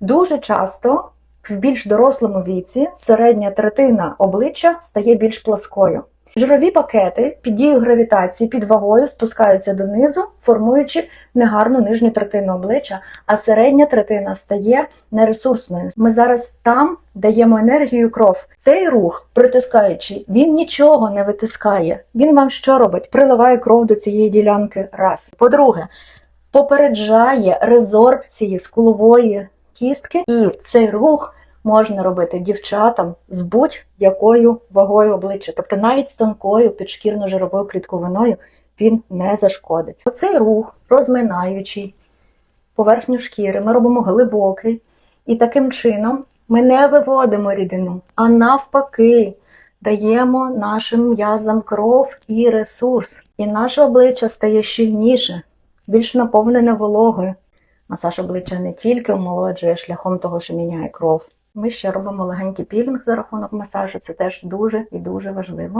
Дуже часто в більш дорослому віці середня третина обличчя стає більш пласкою. Жирові пакети під дією гравітації під вагою спускаються донизу, формуючи негарну нижню третину обличчя, а середня третина стає нересурсною. Ми зараз там даємо енергію кров. Цей рух, притискаючи, він нічого не витискає. Він вам що робить? Приливає кров до цієї ділянки. Раз. По-друге, попереджає резорбції скулової кістки, і цей рух можна робити дівчатам з будь-якою вагою обличчя, тобто навіть з тонкою підшкірно-жировою клітковиною він не зашкодить. Оцей рух, розминаючий поверхню шкіри, ми робимо глибокий, і таким чином ми не виводимо рідину, а навпаки. Даємо нашим м'язам кров і ресурс, і наше обличчя стає щільніше, більш наповнене вологою. Масаж обличчя не тільки омолоджує шляхом того, що міняє кров. Ми ще робимо легенький пілінг за рахунок масажу. Це теж дуже і дуже важливо.